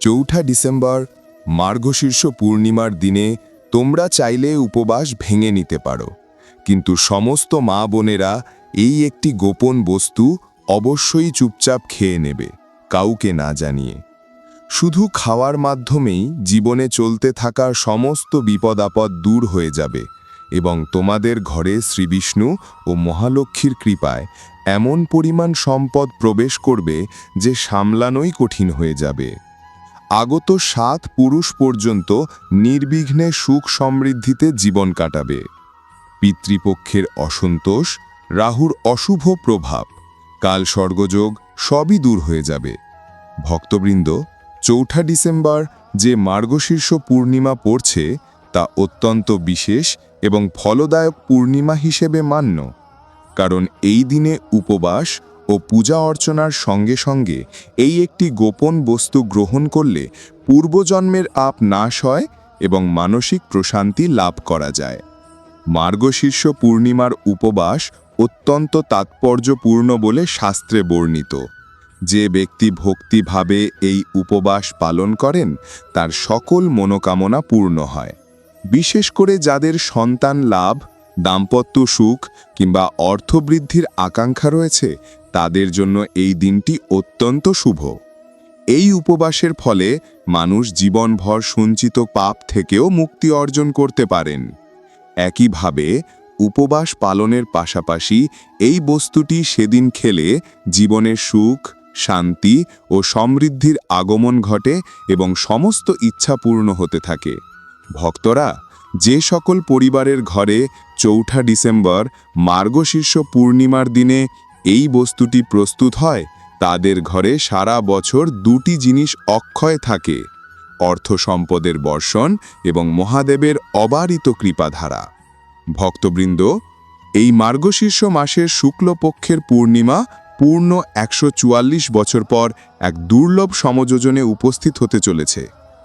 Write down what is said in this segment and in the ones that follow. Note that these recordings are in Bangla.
চৌঠা ডিসেম্বর, মার্গশীর্ষ পূর্ণিমার দিনে তোমরা চাইলে উপবাস ভেঙে নিতে পারো। কিন্তু সমস্ত মা বোনেরা এই একটি গোপন বস্তু অবশ্যই চুপচাপ খেয়ে নেবে, কাউকে না জানিয়ে। শুধু খাওয়ার মাধ্যমেই জীবনে চলতে থাকা সমস্ত বিপদ আপদ দূর হয়ে যাবে এবং তোমাদের ঘরে শ্রীবিষ্ণু ও মহালক্ষ্মীর কৃপায় এমন পরিমাণ সম্পদ প্রবেশ করবে যে সামলানোই কঠিন হয়ে যাবে। আগত সাত পুরুষ পর্যন্ত নির্বিঘ্নে সুখ সমৃদ্ধিতে জীবন কাটাবে। পিতৃপক্ষের অসন্তোষ, রাহুর অশুভ প্রভাব, কাল স্বর্গযোগ সবই দূর হয়ে যাবে। ভক্তবৃন্দ, চৌঠা ডিসেম্বর যে মার্গশীর্ষ পূর্ণিমা পড়ছে, তা অত্যন্ত বিশেষ এবং ফলদায়ক পূর্ণিমা হিসেবে মান্য। কারণ এই দিনে উপবাস ও পূজা অর্চনার সঙ্গে সঙ্গে এই একটি গোপন বস্তু গ্রহণ করলে পূর্বজন্মের আপ নাশ হয় এবং মানসিক প্রশান্তি লাভ করা যায়। মার্গশীর্ষ পূর্ণিমার উপবাস অত্যন্ত তাৎপর্যপূর্ণ বলে শাস্ত্রে বর্ণিত। যে ব্যক্তি ভক্তিভাবে এই উপবাস পালন করেন, তার সকল মনোকামনা পূর্ণ হয়। বিশেষ করে যাদের সন্তান লাভ, দাম্পত্য সুখ কিংবা অর্থবৃদ্ধির আকাঙ্ক্ষা রয়েছে তাদের জন্য এই দিনটি অত্যন্ত শুভ। এই উপবাসের ফলে মানুষ জীবনভর সঞ্চিত পাপ থেকেও মুক্তি অর্জন করতে পারেন। একইভাবে উপবাস পালনের পাশাপাশি এই বস্তুটি সেদিন খেলে জীবনের সুখ, শান্তি ও সমৃদ্ধির আগমন ঘটে এবং সমস্ত ইচ্ছা পূর্ণ হতে থাকে। ভক্তরা যে সকল পরিবারের ঘরে চৌঠা ডিসেম্বর মার্গশীর্ষ পূর্ণিমার দিনে এই বস্তুটি প্রস্তুত হয়, তাদের ঘরে সারা বছর দুটি জিনিস অক্ষয় থাকে অর্থ সম্পদের বর্ষণ এবং মহাদেবের অবারিত কৃপাধারা। ভক্তবৃন্দ, এই মার্গশীর্ষ মাসের শুক্লপক্ষের পূর্ণিমা পূর্ণ একশো চুয়াল্লিশ বছর পর এক দুর্লভ সমযোজনে উপস্থিত হতে চলেছে,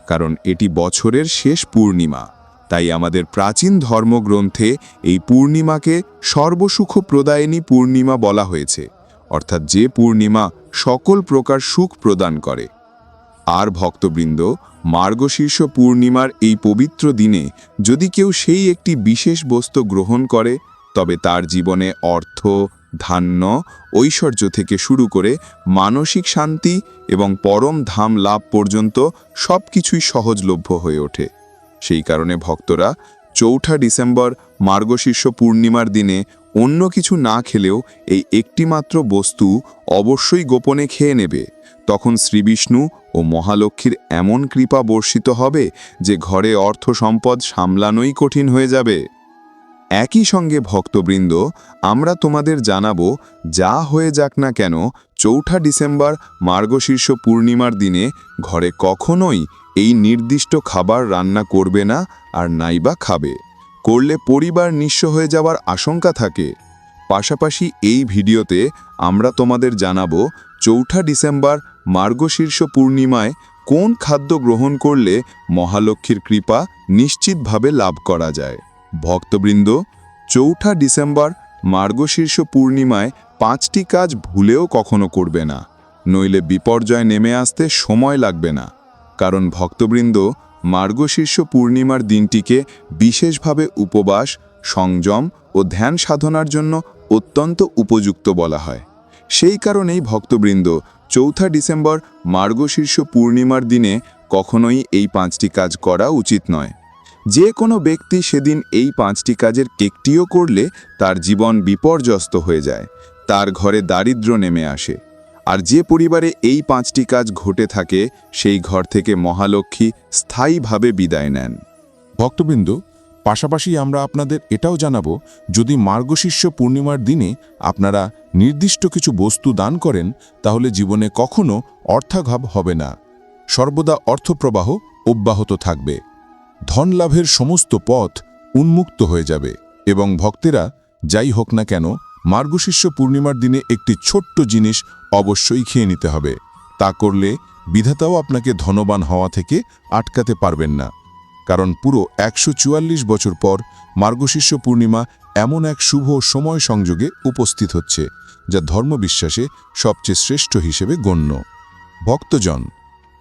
কারণ এটি বছরের শেষ পূর্ণিমা। তাই আমাদের প্রাচীন ধর্মগ্রন্থে এই পূর্ণিমাকে সর্বসুখ প্রদায়িনী পূর্ণিমা বলা হয়েছে, অর্থাৎ যে পূর্ণিমা সকল প্রকার সুখ প্রদান করে। আর ভক্তবৃন্দ, মার্গশীর্ষ পূর্ণিমার এই পবিত্র দিনে যদি কেউ সেই একটি বিশেষ বস্তু গ্রহণ করে, তবে তার জীবনে অর্থ, ধান্য, ঐশ্বর্য থেকে শুরু করে মানসিক শান্তি এবং পরম ধাম লাভ পর্যন্ত সব কিছুই সহজলভ্য হয়ে ওঠে। সেই কারণে ভক্তরা চৌঠা ডিসেম্বর মার্গশীর্ষ পূর্ণিমার দিনে অন্য কিছু না খেলেও এই একটিমাত্র বস্তু অবশ্যই গোপনে খেয়ে নেবে। তখন শ্রীবিষ্ণু ও মহালক্ষ্মীর এমন কৃপা বর্ষিত হবে যে ঘরে অর্থ সম্পদ সামলানোই কঠিন হয়ে যাবে। একই সঙ্গে ভক্তবৃন্দ, আমরা তোমাদের জানাব যা হয়ে যাক না কেন চৌঠা ডিসেম্বর মার্গশীর্ষ পূর্ণিমার দিনে ঘরে কখনোই এই নির্দিষ্ট খাবার রান্না করবে না আর নাইবা খাবে। করলে পরিবার নিঃস্ব হয়ে যাওয়ার আশঙ্কা থাকে। পাশাপাশি এই ভিডিওতে আমরা তোমাদের জানাব, চৌঠা ডিসেম্বর মার্গশীর্ষ পূর্ণিমায় কোন খাদ্য গ্রহণ করলে মহালক্ষ্মীর কৃপা নিশ্চিতভাবে লাভ করা যায়। ভক্তবৃন্দ, চৌঠা ডিসেম্বর মার্গশীর্ষ পূর্ণিমায় পাঁচটি কাজ ভুলেও কখনো করবে না। নইলে বিপর্যয় নেমে আসতে সময় লাগবে না। কারণ ভক্তবৃন্দ মার্গশীর্ষ পূর্ণিমার দিনটিকে বিশেষভাবে উপবাস, সংযম ও ধ্যান সাধনার জন্য অত্যন্ত উপযুক্ত বলা হয়। সেই কারণেই ভক্তবৃন্দ চৌঠা ডিসেম্বর মার্গশীর্ষ পূর্ণিমার দিনে কখনোই এই পাঁচটি কাজ করা উচিত নয়। যে কোনো ব্যক্তি সেদিন এই পাঁচটি কাজের কেকটিও করলে তার জীবন বিপর্যস্ত হয়ে যায়, তার ঘরে দারিদ্র্য নেমে আসে। আর যে পরিবারে এই পাঁচটি কাজ ঘটে থাকে, সেই ঘর থেকে মহালক্ষ্মী স্থায়ীভাবে বিদায় নেন। ভক্তবৃন্দ, পাশাপাশি আমরা আপনাদের এটাও জানাব, যদি মার্গশীর্ষ পূর্ণিমার দিনে আপনারা নির্দিষ্ট কিছু বস্তু দান করেন, তাহলে জীবনে কখনো অর্থাঘাব হবে না। সর্বদা অর্থপ্রবাহ অব্যাহত থাকবে। ধন লাভের সমস্ত পথ উন্মুক্ত হয়ে যাবে এবং ভক্তেরা যাই হোক না কেন মার্গশীর্ষ পূর্ণিমার দিনে একটি ছোট্ট জিনিস অবশ্যই খেয়ে নিতে হবে। তা করলে বিধাতাও আপনাকে ধনবান হওয়া থেকে আটকাতে পারবেন না। কারণ পুরো একশো চুয়াল্লিশ বছর পর মার্গশীর্ষ পূর্ণিমা এমন এক শুভ সময় সংযোগে উপস্থিত হচ্ছে, যা ধর্মবিশ্বাসে সবচেয়ে শ্রেষ্ঠ হিসেবে গণ্য। ভক্তজন,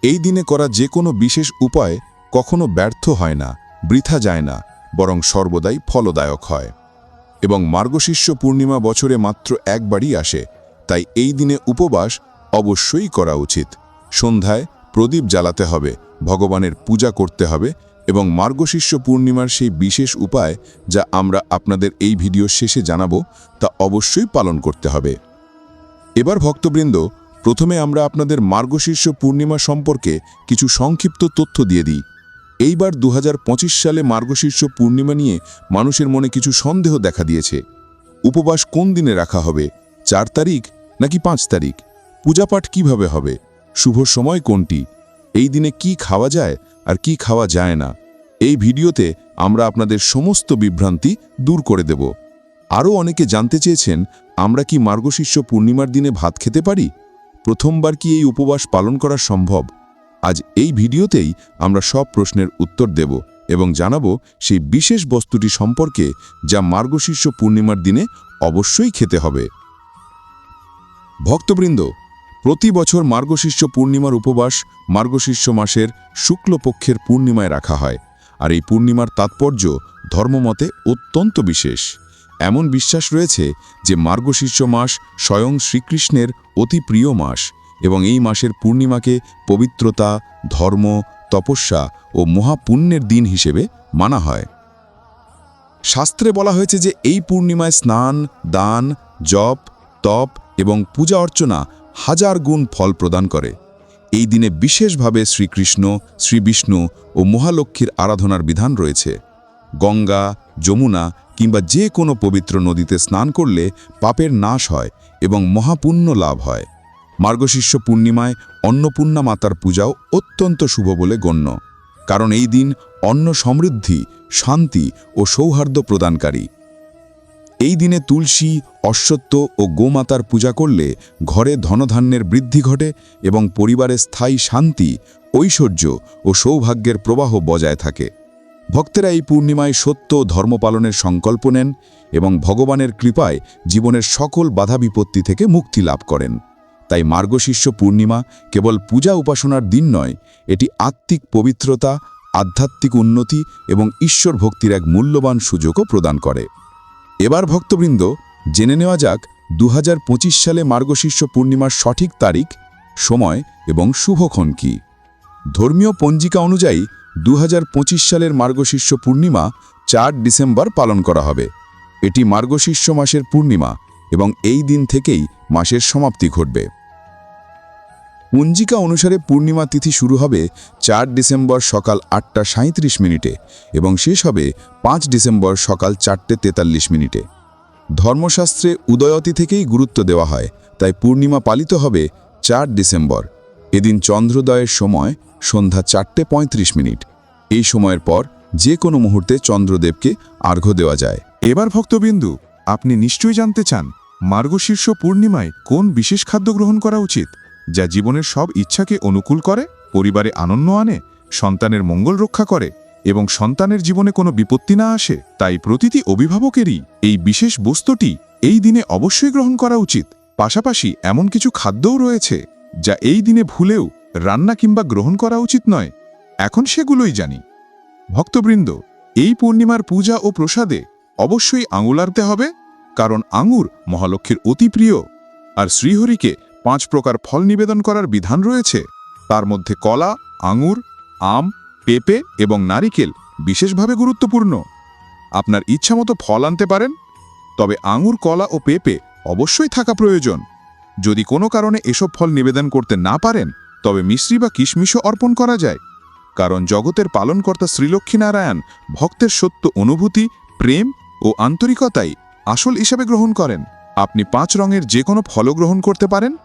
এই দিনে করা যে কোনো বিশেষ উপায় কখনো ব্যর্থ হয় না, বৃথা যায় না, বরং সর্বদাই ফলদায়ক হয়। এবং মার্গশিষ্য পূর্ণিমা বছরে মাত্র একবারই আসে, তাই এই দিনে উপবাস অবশ্যই করা উচিত। সন্ধ্যায় প্রদীপ জ্বালাতে হবে, ভগবানের পূজা করতে হবে এবং মার্গশিষ্য পূর্ণিমার সেই বিশেষ উপায় যা আমরা আপনাদের এই ভিডিও শেষে জানাব, তা অবশ্যই পালন করতে হবে। এবার ভক্তবৃন্দ, প্রথমে আমরা আপনাদের মার্গশীর্ষ পূর্ণিমা সম্পর্কে কিছু সংক্ষিপ্ত তথ্য দিয়ে দিই। এইবার দু হাজার পঁচিশ সালে মার্গশীর্ষ পূর্ণিমা নিয়ে মানুষের মনে কিছু সন্দেহ দেখা দিয়েছে। উপবাস কোন দিনে রাখা হবে? চার তারিখ নাকি পাঁচ তারিখ? পূজাপাঠ কীভাবে হবে? শুভ সময় কোনটি? এই দিনে কি খাওয়া যায় আর কি খাওয়া যায় না? এই ভিডিওতে আমরা আপনাদের সমস্ত বিভ্রান্তি দূর করে দেব। আরও অনেকে জানতে চেয়েছেন, আমরা কি মার্গশীর্ষ পূর্ণিমার দিনে ভাত খেতে পারি? প্রথমবার কি এই উপবাস পালন করা সম্ভব? আজ এই ভিডিওতেই আমরা সব প্রশ্নের উত্তর দেব এবং জানাব সেই বিশেষ বস্তুটি সম্পর্কে যা মার্গশীর্ষ পূর্ণিমার দিনে অবশ্যই খেতে হবে। ভক্তবৃন্দ, প্রতি বছর মার্গশীর্ষ পূর্ণিমার উপবাস মার্গশীর্ষ মাসের শুক্লপক্ষের পূর্ণিমায় রাখা হয় আর এই পূর্ণিমার তাৎপর্য ধর্মমতে অত্যন্ত বিশেষ। এমন বিশ্বাস রয়েছে যে মার্গশীর্ষ মাস স্বয়ং শ্রীকৃষ্ণের অতি প্রিয় মাস এবং এই মাসের পূর্ণিমাকে পবিত্রতা, ধর্ম, তপস্যা ও মহাপুণ্যের দিন হিসেবে মানা হয়। শাস্ত্রে বলা হয়েছে যে এই পূর্ণিমায় স্নান, দান, জপ, তপ এবং পূজা অর্চনা হাজার গুণ ফল প্রদান করে। এই দিনে বিশেষভাবে শ্রীকৃষ্ণ, শ্রীবিষ্ণু ও মহালক্ষ্মীর আরাধনার বিধান রয়েছে। গঙ্গা, যমুনা কিংবা যে কোনো পবিত্র নদীতে স্নান করলে পাপের নাশ হয় এবং মহাপুণ্য লাভ হয়। মার্গশীর্ষ পূর্ণিমায় অন্নপূর্ণা মাতার পূজাও অত্যন্ত শুভ বলে গণ্য। কারণ এই দিন অন্ন সমৃদ্ধি, শান্তি ও সৌহার্দ্য প্রদানকারী। এই দিনে তুলসী অশ্বত্ব ও গোমাতার পূজা করলে ঘরে ধনধান্যের বৃদ্ধি ঘটে এবং পরিবারে স্থায়ী শান্তি, ঐশ্বর্য ও সৌভাগ্যের প্রবাহ বজায় থাকে। ভক্তেরা এই পূর্ণিমায় সত্য ধর্ম পালনের সংকল্প নেন এবং ভগবানের কৃপায় জীবনের সকল বাধা বিপত্তি থেকে মুক্তি লাভ করেন। তাই মার্গশীর্ষ পূর্ণিমা কেবল পূজা উপাসনার দিন নয়, এটি আত্মিক পবিত্রতা, আধ্যাত্মিক উন্নতি এবং ঈশ্বর ভক্তির এক মূল্যবান সুযোগও প্রদান করে। এবার ভক্তবৃন্দ, জেনে নেওয়া যাক দু হাজার পঁচিশ সালে মার্গশীর্ষ পূর্ণিমার সঠিক তারিখ, সময় এবং শুভক্ষণ কি। ধর্মীয় পঞ্জিকা অনুযায়ী দু হাজার পঁচিশ সালের মার্গশীর্ষ পূর্ণিমা চার ডিসেম্বর পালন করা হবে। এটি মার্গশীর্ষ মাসের পূর্ণিমা এবং এই দিন থেকেই মাসের সমাপ্তি ঘটবে। পঞ্জিকা অনুসারে পূর্ণিমা তিথি শুরু হবে চার ডিসেম্বর সকাল আটটা সাঁত্রিশ মিনিটে এবং শেষ হবে পাঁচ ডিসেম্বর সকাল চারটে তেতাল্লিশ মিনিটে। ধর্মশাস্ত্রে উদয়তি থেকেই গুরুত্ব দেওয়া হয়, তাই পূর্ণিমা পালিত হবে চার ডিসেম্বর। এদিন চন্দ্রোদয়ের সময় সন্ধ্যা চারটে পঁয়ত্রিশ মিনিট। এই সময়ের পর যে কোনো মুহূর্তে চন্দ্রদেবকে আর্ঘ্য দেওয়া যায়। এবার ভক্তবিন্দু, আপনি নিশ্চয়ই জানতে চান মার্গশীর্ষ পূর্ণিমায় কোন বিশেষ খাদ্য গ্রহণ করা উচিত? যা জীবনের সব ইচ্ছাকে অনুকূল করে, পরিবারে আনন্দ আনে, সন্তানের মঙ্গল রক্ষা করে এবং সন্তানের জীবনে কোনো বিপত্তি না আসে, তাই প্রতিটি অভিভাবকেরই এই বিশেষ বস্তুটি এই দিনে অবশ্যই গ্রহণ করা উচিত। পাশাপাশি এমন কিছু খাদ্যও রয়েছে যা এই দিনে ভুলেও রান্না কিংবা গ্রহণ করা উচিত নয়। এখন সেগুলোই জানি। ভক্তবৃন্দ, এই পূর্ণিমার পূজা ও প্রসাদে অবশ্যই আঙুল আনতে হবে, কারণ আঙুর মহালক্ষ্মীর অতি প্রিয়। আর শ্রীহরিকে পাঁচ প্রকার ফল নিবেদন করার বিধান রয়েছে। তার মধ্যে কলা, আঙুর, আম, পেঁপে এবং নারিকেল বিশেষভাবে গুরুত্বপূর্ণ। আপনার ইচ্ছামতো ফল আনতে পারেন, তবে আঙুর, কলা ও পেঁপে অবশ্যই থাকা প্রয়োজন। যদি কোনো কারণে এসব ফল নিবেদন করতে না পারেন, তবে মিশ্রি বা কিশমিশও অর্পণ করা যায়। কারণ জগতের পালনকর্তা শ্রীলক্ষ্মীনারায়ণ ভক্তের সত্য অনুভূতি, প্রেম ও আন্তরিকতাই আসল হিসাবে গ্রহণ করেন। আপনি পাঁচ রঙের যে কোনো ফল গ্রহণ করতে পারেন।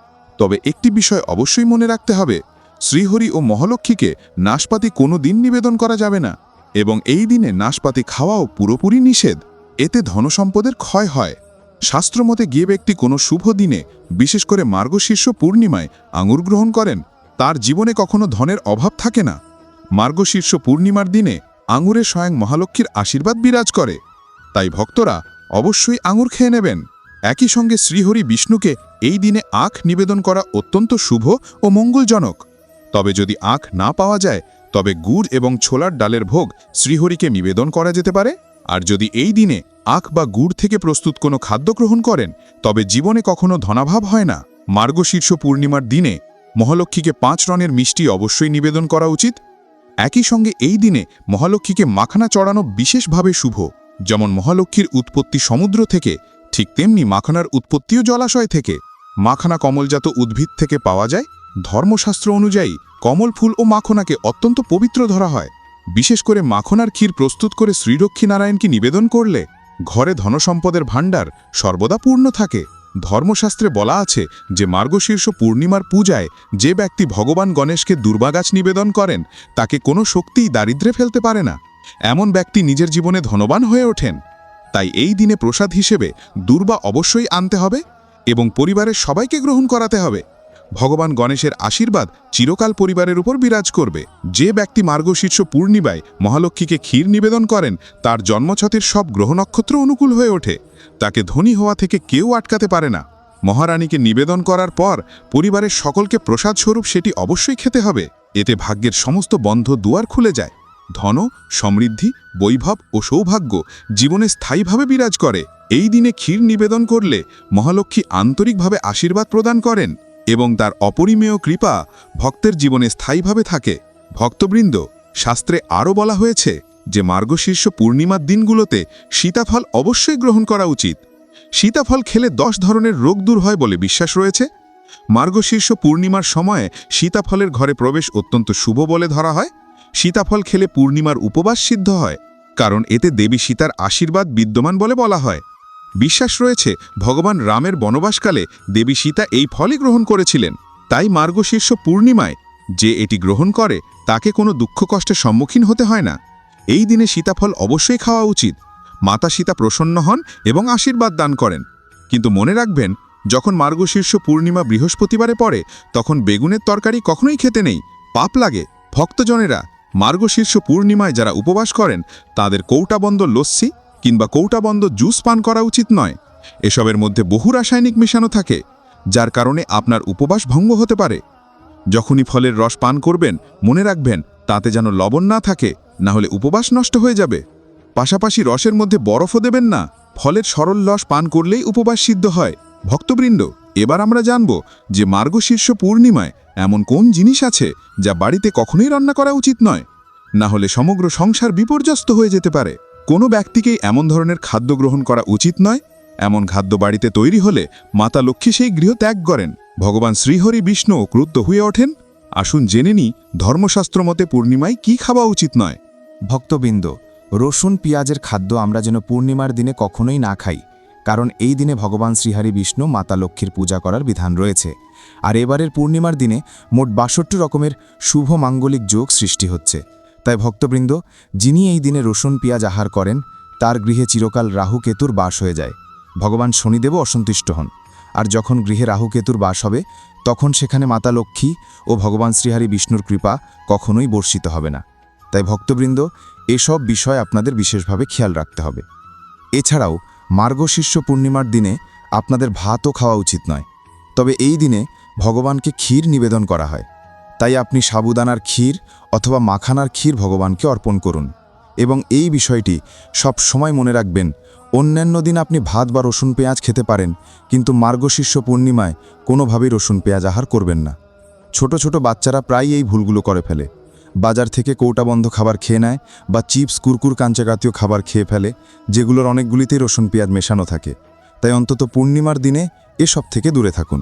তবে একটি বিষয় অবশ্যই মনে রাখতে হবে, শ্রীহরি ও মহালক্ষ্মীকে নাশপাতি কোনো দিন নিবেদন করা যাবে না এবং এই দিনে নাশপাতি খাওয়াও পুরোপুরি নিষেধ, এতে ধনসম্পদের ক্ষয় হয়। শাস্ত্রমতে গিয়ে ব্যক্তি কোনো শুভ দিনে, বিশেষ করে মার্গশীর্ষ পূর্ণিমায় আঙুর গ্রহণ করেন, তার জীবনে কখনো ধনের অভাব থাকে না। মার্গশীর্ষ পূর্ণিমার দিনে আঙুরে স্বয়ং মহালক্ষ্মীর আশীর্বাদ বিরাজ করে, তাই ভক্তরা অবশ্যই আঙুর খেয়ে নেবেন। একই সঙ্গে শ্রীহরি বিষ্ণুকে এই দিনে আখ নিবেদন করা অত্যন্ত শুভ ও মঙ্গলজনক। তবে যদি আখ না পাওয়া যায়, তবে গুড় এবং ছোলার ডালের ভোগ শ্রীহরিকে নিবেদন করা যেতে পারে। আর যদি এই দিনে আখ বা গুড় থেকে প্রস্তুত কোনো খাদ্য গ্রহণ করেন, তবে জীবনে কখনো ধনাভাব হয় না। মার্গশীর্ষ পূর্ণিমার দিনে মহালক্ষ্মীকে পাঁচ রনের মিষ্টি অবশ্যই নিবেদন করা উচিত। একই সঙ্গে এই দিনে মহালক্ষ্মীকে মাখানা চড়ানো বিশেষভাবে শুভ। যেমন মহালক্ষ্মীর উৎপত্তি সমুদ্র থেকে, ঠিক তেমনি মাখানার উৎপত্তিও জলাশয় থেকে। মাখানা কমলজাত উদ্ভিদ থেকে পাওয়া যায়, ধর্মশাস্ত্র অনুযায়ী কমল ফুল ও মাখনাকে অত্যন্ত পবিত্র ধরা হয়। বিশেষ করে মাখনার ক্ষীর প্রস্তুত করে শ্রীরক্ষী নারায়ণকে নিবেদন করলে ঘরে ধনসম্পদের ভাণ্ডার সর্বদা পূর্ণ থাকে। ধর্মশাস্ত্রে বলা আছে যে মার্গশীর্ষ পূর্ণিমার পূজায় যে ব্যক্তি ভগবান গণেশকে দুর্বাগাছ নিবেদন করেন, তাকে কোনো শক্তিই দারিদ্রে ফেলতে পারে না। এমন ব্যক্তি নিজের জীবনে ধনবান হয়ে ওঠেন। তাই এই দিনে প্রসাদ হিসেবে দুর্বা অবশ্যই আনতে হবে। এবং পরিবারের সবাইকে গ্রহণ করাতে হবে। ভগবান গণেশের আশীর্বাদ চিরকাল পরিবারের উপর বিরাজ করবে। যে ব্যক্তি মার্গশীর্ষ পূর্ণিমায় মহালক্ষ্মীকে ক্ষীর নিবেদন করেন, তার জন্মছতের সব গ্রহ নক্ষত্র অনুকূল হয়ে ওঠে। তাকে ধনী হওয়া থেকে কেউ আটকাতে পারে না। মহারানীকে নিবেদন করার পর পরিবারের সকলকে প্রসাদ স্বরূপ সেটি অবশ্যই খেতে হবে। এতে ভাগ্যের সমস্ত বন্ধ দুয়ার খুলে যায়। ধন সমৃদ্ধি, বৈভব ও সৌভাগ্য জীবনে স্থায়ীভাবে বিরাজ করে। এই দিনে ক্ষীর নিবেদন করলে মহালক্ষ্মী আন্তরিকভাবে আশীর্বাদ প্রদান করেন এবং তার অপরিমেয় কৃপা ভক্তের জীবনে স্থায়ীভাবে থাকে। ভক্তবৃন্দ, শাস্ত্রে আরও বলা হয়েছে যে মার্গশীর্ষ পূর্ণিমার দিনগুলোতে সীতাফল অবশ্যই গ্রহণ করা উচিত। সীতাফল খেলে দশ ধরনের রোগ দূর হয় বলে বিশ্বাস রয়েছে। মার্গশীর্ষ পূর্ণিমার সময়ে সীতাফলের ঘরে প্রবেশ অত্যন্ত শুভ বলে ধরা হয়। সীতাফল খেলে পূর্ণিমার উপবাস সিদ্ধ হয়, কারণ এতে দেবী সীতার আশীর্বাদ বিদ্যমান বলে বলা হয়। বিশ্বাস রয়েছে, ভগবান রামের বনবাসকালে দেবী সীতা এই ফলই গ্রহণ করেছিলেন। তাই মার্গশীর্ষ পূর্ণিমায় যে এটি গ্রহণ করে, তাকে কোনো দুঃখ কষ্টের সম্মুখীন হতে হয় না। এই দিনে সীতাফল অবশ্যই খাওয়া উচিত। মাতা সীতা প্রসন্ন হন এবং আশীর্বাদ দান করেন। কিন্তু মনে রাখবেন, যখন মার্গশীর্ষ পূর্ণিমা বৃহস্পতিবারে পড়ে, তখন বেগুনের তরকারি কখনোই খেতে নেই। পাপ লাগে। ভক্তজনেরা মার্গশীর্ষ পূর্ণিমায় যারা উপবাস করেন, তাদের কৌটাবন্ধ লস্যি কিংবা কৌটা কৌটাবন্ধ জুস পান করা উচিত নয়। এসবের মধ্যে বহু রাসায়নিক মেশানো থাকে, যার কারণে আপনার উপবাস ভঙ্গ হতে পারে। যখনই ফলের রস পান করবেন, মনে রাখবেন তাতে যেন লবণ না থাকে, না হলে উপবাস নষ্ট হয়ে যাবে। পাশাপাশি রসের মধ্যে বরফও দেবেন না, ফলের সরল রস পান করলেই উপবাস সিদ্ধ হয়। ভক্তবৃন্দ, এবার আমরা জানব যে মার্গশীর্ষ পূর্ণিমায় এমন কোন জিনিস আছে যা বাড়িতে কখনোই রান্না করা উচিত নয়, না হলে সমগ্র সংসার বিপর্যস্ত হয়ে যেতে পারে। কোনো ব্যক্তিকেই এমন ধরনের খাদ্য গ্রহণ করা উচিত নয়। এমন খাদ্য বাড়িতে তৈরি হলে মাতা লক্ষ্মী সেই গৃহ ত্যাগ করেন। ভগবান শ্রীহরি বিষ্ণু ক্রুদ্ধ হয়ে ওঠেন। আসুন জেনে নি ধর্মশাস্ত্র মতে পূর্ণিমায় কি খাওয়া উচিত নয়? ভক্তবৃন্দ, রসুন, পেঁয়াজের খাদ্য আমরা যেন পূর্ণিমার দিনে কখনোই না খাই, কারণ এই দিনে ভগবান শ্রীহারি বিষ্ণু মাতা লক্ষ্মীর পূজা করার বিধান রয়েছে। আর এবারের পূর্ণিমার দিনে মোট বাষট্টি রকমের শুভ মাঙ্গলিক যোগ সৃষ্টি হচ্ছে। তাই ভক্তবৃন্দ, যিনি এই দিনে রসুন, পেঁয়াজ আহার করেন, তার গৃহে চিরকাল রাহু কেতুর বাস হয়ে যায়। ভগবান শনিদেবও অসন্তুষ্ট হন। আর যখন গৃহে রাহু কেতুর বাস হবে, তখন সেখানে মাতা লক্ষ্মী ও ভগবান শ্রীহারি বিষ্ণুর কৃপা কখনোই বর্ষিত হবে না। তাই ভক্তবৃন্দ, এসব বিষয় আপনাদের বিশেষভাবে খেয়াল রাখতে হবে। এছাড়াও মার্গশীর্ষ পূর্ণিমার দিনে আপনাদের ভাতও খাওয়া উচিত নয়। তবে এই দিনে ভগবানকে ক্ষীর নিবেদন করা হয়। তাই আপনি সাবুদানার ক্ষীর অথবা মাখানার ক্ষীর ভগবানকে অর্পণ করুন। এবং এই বিষয়টি সব সময় মনে রাখবেন, অন্যান্য দিন আপনি ভাত বা রসুন পেঁয়াজ খেতে পারেন, কিন্তু মার্গশীর্ষ পূর্ণিমায় কোনোভাবেই রসুন পেঁয়াজ আহার করবেন না। ছোট ছোট বাচ্চারা প্রায় এই ভুলগুলো করে ফেলে। বাজার থেকে কৌটাবন্ধ খাবার খেয়ে নেয় বা চিপস, কুরকুর কাঞ্চাকাতীয় খাবার খেয়ে ফেলে, যেগুলোর অনেকগুলিতেই রসুন পেঁয়াজ মেশানো থাকে। তাই অন্তত পূর্ণিমার দিনে এসব থেকে দূরে থাকুন।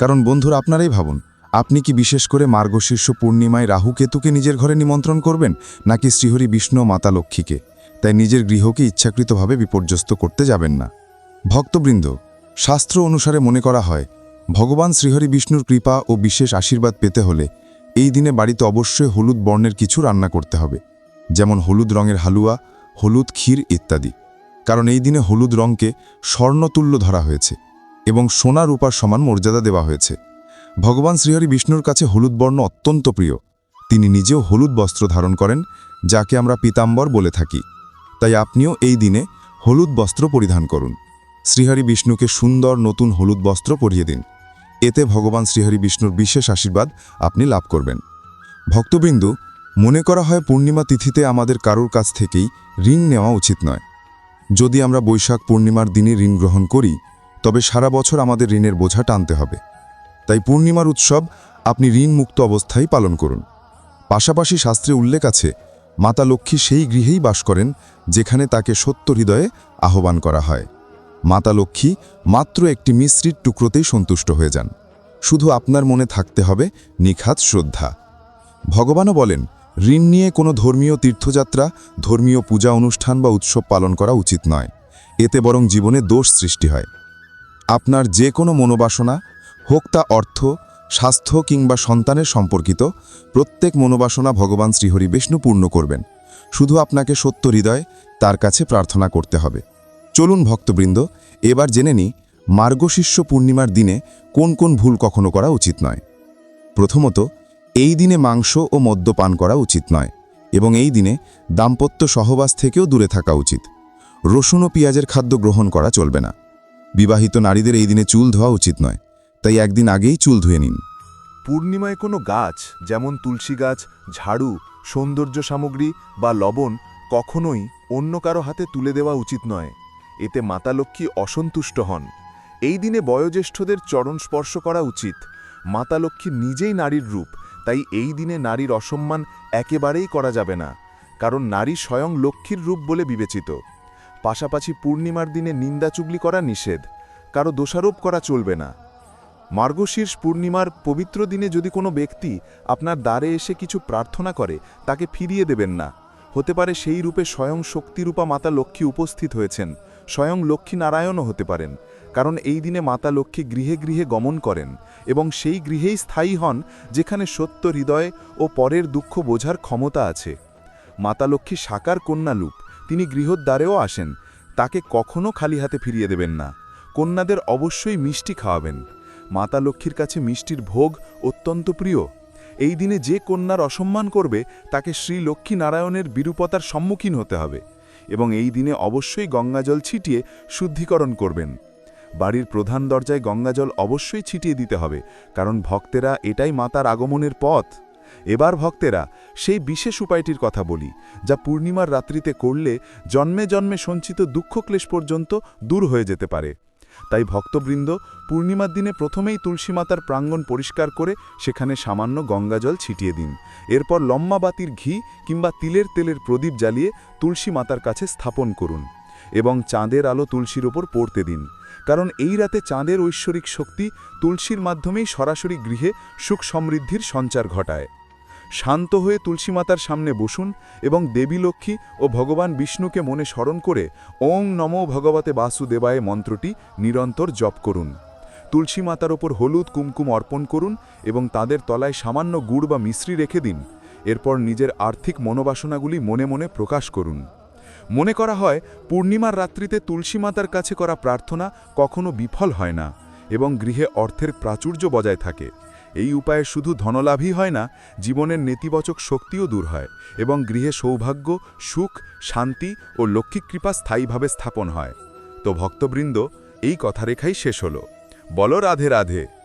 কারণ বন্ধুরা, আপনারাই ভাবুন আপনি কি বিশেষ করে মার্গশীর্ষ পূর্ণিমায় রাহু কেতুকে নিজের ঘরে নিমন্ত্রণ করবেন, নাকি শ্রীহরি বিষ্ণু মাতা লক্ষ্মীকে? তাই নিজের গৃহকে ইচ্ছাকৃতভাবে বিপর্যস্ত করতে যাবেন না। ভক্তবৃন্দ, শাস্ত্র অনুসারে মনে করা হয়, ভগবান শ্রীহরি বিষ্ণুর কৃপা ও বিশেষ আশীর্বাদ পেতে হলে এই দিনে বাড়িতে অবশ্যই হলুদ বর্ণের কিছু রান্না করতে হবে, যেমন হলুদ রঙের হালুয়া, হলুদ ক্ষীর ইত্যাদি। কারণ এই দিনে হলুদ রঙকে স্বর্ণতুল্য ধরা হয়েছে এবং সোনা রূপার সমান মর্যাদা দেওয়া হয়েছে। ভগবান শ্রীহরি বিষ্ণুর কাছে হলুদ বর্ণ অত্যন্ত প্রিয়। তিনি নিজেও হলুদ বস্ত্র ধারণ করেন, যাকে আমরা পীতাম্বর বলে থাকি। তাই আপনিও এই দিনে হলুদ বস্ত্র পরিধান করুন। শ্রীহরি বিষ্ণুকে সুন্দর নতুন হলুদ বস্ত্র পরিয়ে দিন। এতে ভগবান শ্রীহরি বিষ্ণুর বিশেষ আশীর্বাদ আপনি লাভ করবেন। ভক্তবৃন্দ, মনে করা হয় পূর্ণিমা তিথিতে আমাদের কারোর কাছ থেকেই ঋণ নেওয়া উচিত নয়। যদি আমরা বৈশাখ পূর্ণিমার দিনে ঋণ গ্রহণ করি, তবে সারা বছর আমাদের ঋণের বোঝা টানতে হবে। তাই পূর্ণিমার উৎসব আপনি ঋণ মুক্ত অবস্থায় পালন করুন। পাশাপাশি শাস্ত্রে উল্লেখ আছে, মাতা লক্ষ্মী সেই গৃহেই বাস করেন যেখানে তাকে সত্য হৃদয়ে আহ্বান করা হয়। মাতা লক্ষ্মী মাত্র একটি মিশ্রির টুকরোতেই সন্তুষ্ট হয়ে যান। শুধু আপনার মনে থাকতে হবে নিখাত শ্রদ্ধা। ভগবানও বলেন, ঋণ নিয়ে কোনো ধর্মীয় তীর্থযাত্রা, ধর্মীয় পূজা অনুষ্ঠান বা উৎসব পালন করা উচিত নয়। এতে বরং জীবনে দোষ সৃষ্টি হয়। আপনার যে কোনো মনোবাসনা হোক তা অর্থ, স্বাস্থ্য কিংবা সন্তানের সম্পর্কিত প্রত্যেক মনোবাসনা ভগবান শ্রীহরি বিষ্ণু পূর্ণ করবেন। শুধু আপনাকে সত্য হৃদয় তার কাছে প্রার্থনা করতে হবে। চলুন ভক্তবৃন্দ, এবার জেনে নিই মার্গশিষ্য পূর্ণিমার দিনে কোন কোন ভুল কখনো করা উচিত নয়। প্রথমত, এই দিনে মাংস ও মদ্যপান করা উচিত নয় এবং এই দিনে দাম্পত্য সহবাস থেকেও দূরে থাকা উচিত। রসুন ও পেঁয়াজের খাদ্য গ্রহণ করা চলবে না। বিবাহিত নারীদের এই দিনে চুল ধোয়া উচিত নয়। তাই একদিন আগেই চুল ধুয়ে নিন। পূর্ণিমায় কোনো গাছ, যেমন তুলসী গাছ, ঝাড়ু, সৌন্দর্য সামগ্রী বা লবণ কখনোই অন্য কারও হাতে তুলে দেওয়া উচিত নয়। এতে মাতা লক্ষ্মী অসন্তুষ্ট হন। এই দিনে বয়োজ্যেষ্ঠদের চরণ স্পর্শ করা উচিত। মাতা লক্ষ্মী নিজেই নারীর রূপ, তাই এই দিনে নারীর অসম্মান একেবারেই করা যাবে না, কারণ নারী স্বয়ং লক্ষ্মীর রূপ বলে বিবেচিত। পাশাপাশি পূর্ণিমার দিনে নিন্দা চুগলি করা নিষেধ, কারও দোষারোপ করা চলবে না। মার্গশীর্ষ পূর্ণিমার পবিত্র দিনে যদি কোনো ব্যক্তি আপনার দ্বারে এসে কিছু প্রার্থনা করে, তাকে ফিরিয়ে দেবেন না। হতে পারে সেই রূপে স্বয়ং শক্তিরূপা মাতা লক্ষ্মী উপস্থিত হয়েছেন। স্বয়ং লক্ষ্মী নারায়ণও হতে পারেন। কারণ এই দিনে মাতা লক্ষ্মী গৃহে গৃহে গমন করেন এবং সেই গৃহেই স্থায়ী হন, যেখানে সত্য হৃদয় ও পরের দুঃখ বোঝার ক্ষমতা আছে। মাতা লক্ষ্মী সাকার কন্যালূপ তিনি গৃহদ্বারেও আসেন। তাকে কখনো খালি হাতে ফিরিয়ে দেবেন না। কন্যাদের অবশ্যই মিষ্টি খাওয়াবেন। মাতা লক্ষ্মীর কাছে মিষ্টির ভোগ অত্যন্ত প্রিয়। এই দিনে যে কন্যার অসম্মান করবে, তাকে শ্রী লক্ষ্মী নারায়ণের বিরূপতার সম্মুখীন হতে হবে এবং এই দিনে অবশ্যই গঙ্গাজল ছিটিয়ে শুদ্ধিকরণ করবেন। বাড়ির প্রধান দরজায় গঙ্গাজল অবশ্যই ছিটিয়ে দিতে হবে, কারণ ভক্তেরা এটাই মাতার আগমনের পথ। এবার ভক্তেরা, সেই বিশেষ উপায়টির কথা বলি, যা পূর্ণিমার রাত্রিতে করলে জন্মে জন্মে সঞ্চিত দুঃখ ক্লেশ পর্যন্ত দূর হয়ে যেতে পারে। তাই ভক্তবৃন্দ পূর্ণিমার দিনে প্রথমেই তুলসী মাতার প্রাঙ্গণ পরিষ্কার করে সেখানে সামান্য গঙ্গাজল ছিটিয়ে দিন। এরপর লম্মা বাতির ঘি কিংবা তিলের তেলের প্রদীপ জ্বালিয়ে তুলসী মাতার কাছে স্থাপন করুন এবং চাঁদের আলো তুলসীর ওপর পড়তে দিন। কারণ এই রাতে চাঁদের ঐশ্বরিক শক্তি তুলসীর মাধ্যমেই সরাসরি গৃহে সুখ সমৃদ্ধির সঞ্চার ঘটায়। শান্ত হয়ে তুলসী মাতার সামনে বসুন এবং দেবী লক্ষ্মী ও ভগবান বিষ্ণুকে মনে স্মরণ করে ওং নমো ভগবতে বাসুদেবায় মন্ত্রটি নিরন্তর জপ করুন। তুলসী মাতার ওপর হলুদ কুমকুম অর্পণ করুন এবং তাদের তলায় সামান্য গুড় বা মিশ্রি রেখে দিন। এরপর নিজের আর্থিক মনোবাসনাগুলি মনে মনে প্রকাশ করুন। মনে করা হয়, পূর্ণিমার রাত্রিতে তুলসী মাতার কাছে করা প্রার্থনা কখনো বিফল হয় না এবং গৃহে অর্থের প্রাচুর্য বজায় থাকে। এই উপায়ে শুধু ধনলাভই হয় না, জীবনের নেতিবাচক শক্তিও দূর হয় এবং গৃহে সৌভাগ্য, সুখ, শান্তি ও লক্ষ্মীকৃপা স্থায়ীভাবে স্থাপন হয়। তো ভক্তবৃন্দ, এই কথারেখাই শেষ হলো। বলো রাধে রাধে।